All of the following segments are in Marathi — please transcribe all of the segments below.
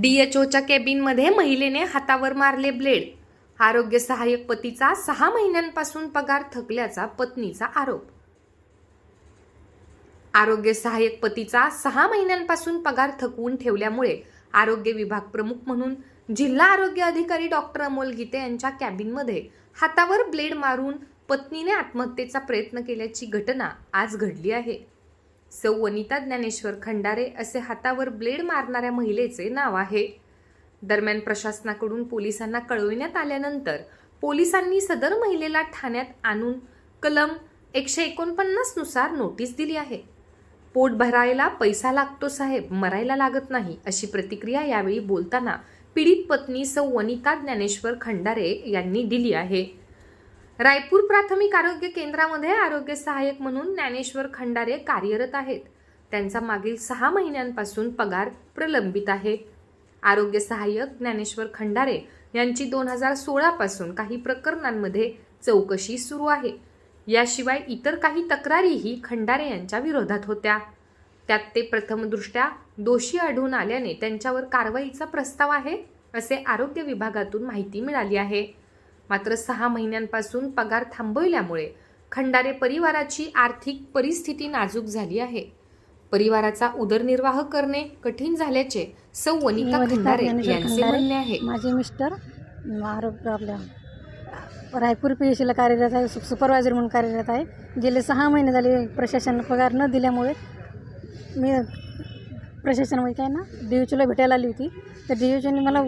डीएचओच्या केबिनमध्ये महिलेने हातावर मारले ब्लेड आरोग्य सहाय्यक पतीचा सहा महिन्यांपासून पगार थकल्याचा पत्नीचा आरोप. आरोग्य सहाय्यक पतीचा सहा महिन्यांपासून पगार थकवून ठेवल्यामुळे आरोग्य विभाग प्रमुख म्हणून जिल्हा आरोग्य अधिकारी डॉक्टर अमोल गीते यांच्या कॅबिनमध्ये हातावर ब्लेड मारून पत्नीने आत्महत्येचा प्रयत्न केल्याची घटना आज घडली आहे. सौ वनिता ज्ञानेश्वर खंडारे असे हातावर ब्लेड मारणाऱ्या महिलेचे नाव आहे. दरम्यान प्रशासनाकडून पोलिसांना कळविण्यात आल्यानंतर पोलिसांनी सदर महिलेला ठाण्यात आणून कलम एकशे एकोणपन्नासनुसार नोटीस दिली आहे. पोट भरायला पैसा लागतो साहेब मरायला लागत नाही अशी प्रतिक्रिया यावेळी बोलताना पीडित पत्नी सौ वनिता ज्ञानेश्वर खंडारे यांनी दिली आहे. रायपूर प्राथमिक आरोग्य केंद्रामध्ये आरोग्य सहाय्यक म्हणून ज्ञानेश्वर खंडारे कार्यरत आहेत. त्यांचा मागील सहा महिन्यांपासून पगार प्रलंबित आहे. आरोग्य सहाय्यक ज्ञानेश्वर खंडारे यांची दोन हजार सोळापासून काही प्रकरणांमध्ये चौकशी सुरू आहे. याशिवाय इतर काही तक्रारीही खंडारे यांच्या विरोधात होत्या. त्यात ते प्रथमदृष्ट्या दोषी आढळून आल्याने त्यांच्यावर कारवाईचा प्रस्ताव आहे असे आरोग्य विभागातून माहिती मिळाली आहे. मात्र सहा महिन्यांपासून पगार थांबवल्यामुळे खंडारे परिवाराची आर्थिक परिस्थिती नाजूक झाली आहे. परिवाराचा उदरनिर्वाह करणे कठीण झाल्याचे सौ वनिता खंडारे यांचे. म्हणणे आहे. माझे मिस्टर आरोग्य आपल्या रायपूर पी एच सीला कार्यरत आहे सुपरवायझर म्हणून कार्यरत आहे. गेले सहा महिने झाले प्रशासन पगार न दिल्यामुळे मी प्रशासनामध्ये काय ना डी यूला भेटायला आली होती. तर डी यूच्याने मला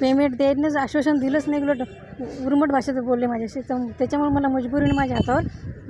पेमेंट द्यायनंच आश्वासन दिलंच नाही उलट उर्मट भाषेत बोलले माझ्याशी तर त्याच्यामुळे मला मजबुरीने माझ्या हातावर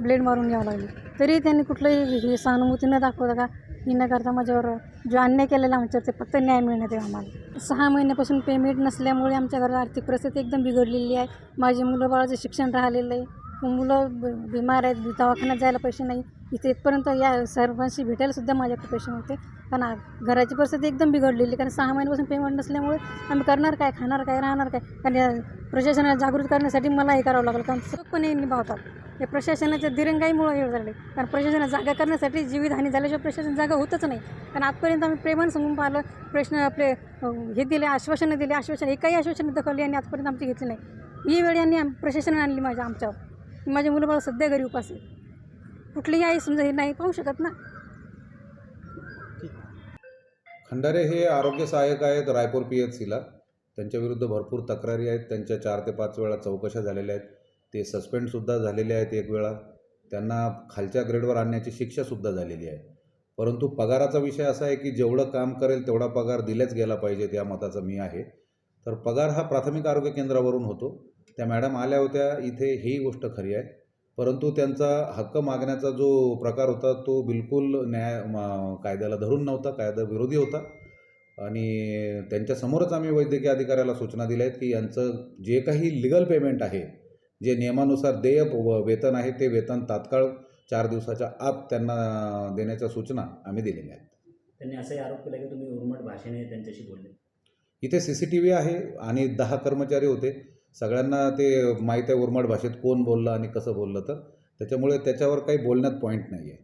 ब्लेड मारून घ्यावं लागली. तरी त्यांनी कुठलंही हे सहानुभूती न दाखवता का ही न करता माझ्यावर जो अन्याय केलेला आमच्यावर ते फक्त न्याय मिळण्यात यावा आम्हाला. सहा महिन्यापासून पेमेंट नसल्यामुळे आमच्या घरात आर्थिक परिस्थिती एकदम बिघडलेली आहे. माझे मुलं बाळाचं शिक्षण राहिलेलं आहे. मुलं ब- बिमार आहेत दवाखान्यात जायला पैसे नाही. इथे इथपर्यंत या सर्वांशी भेटायला सुद्धा माझ्याकडे होते कारण घराची परिस्थिती एकदम बिघडलेली कारण सहा महिन्यापासून पेमेंट नसल्यामुळे आम्ही करणार काय खाणार काय राहणार काय? कारण या प्रशासनाला जागृत करण्यासाठी मला हे करावं लागलं कारण चोखपणे निभावतात या प्रशासनाच्या दिरंगाईमुळे हे झाले कारण प्रशासनाला जागा करण्यासाठी जीवितहानी झाल्याशिवाय प्रशासन जागा होतच नाही. कारण आजपर्यंत आम्ही प्रेमान सांगून पाहिलं प्रश्न आपले हे दिले आश्वासनं दिले आश्वासन एकाही आश्वासनं दखलली आणि आजपर्यंत आमची घेतली नाही. ही वेळ यांनी प्रशासनाने आणली माझ्या आमच्यावर. माझी मुलं बाळ सध्या घरी उपास आहे. कुठलीही आई समजा हे नाही पाहू शकत ना? खंडारे हे आरोग्य सहाय्यक आहेत रायपूर पी एच सीला. त्यांच्याविरुद्ध भरपूर तक्रारी आहेत. त्यांच्या चार ते पाच वेळा चौकशा झालेल्या आहेत. ते सस्पेंडसुद्धा झालेले आहेत एक वेळा. त्यांना खालच्या ग्रेडवर आणण्याची शिक्षासुद्धा झालेली आहे. परंतु पगाराचा विषय असा आहे की जेवढं काम करेल तेवढा पगार दिल्याच गेला पाहिजे त्या मताचा मी आहे. तर पगार हा प्राथमिक आरोग्य केंद्रावरून होतो. त्या मॅडम आल्या होत्या. इथे ही गोष्ट खरी आहे. परंतु त्यांचा हक्क मागण्याचा जो प्रकार होता तो बिलकुल न्याय कायद्याला धरून नव्हता कायद्याविरोधी होता. आणि त्यांच्यासमोरच आम्ही वैद्यकीय अधिकाऱ्याला सूचना दिल्या आहेत की यांचं जे काही लिगल पेमेंट आहे जे नियमानुसार देय व वेतन आहे ते वेतन तात्काळ चार दिवसाच्या आत त्यांना देण्याच्या सूचना आम्ही दिलेल्या आहेत. त्यांनी असाही आरोप केला की तुम्ही उर्मट भाषेने त्यांच्याशी बोलले. इथे सी सी टी व्ही आहे आणि दहा कर्मचारी होते. सगळ्यांना ते माहीत आहे उर्मट भाषेत कोण बोललं आणि कसं बोललं तर. त्याच्यामुळे त्याच्यावर काही बोलण्यात पॉईंट नाही आहे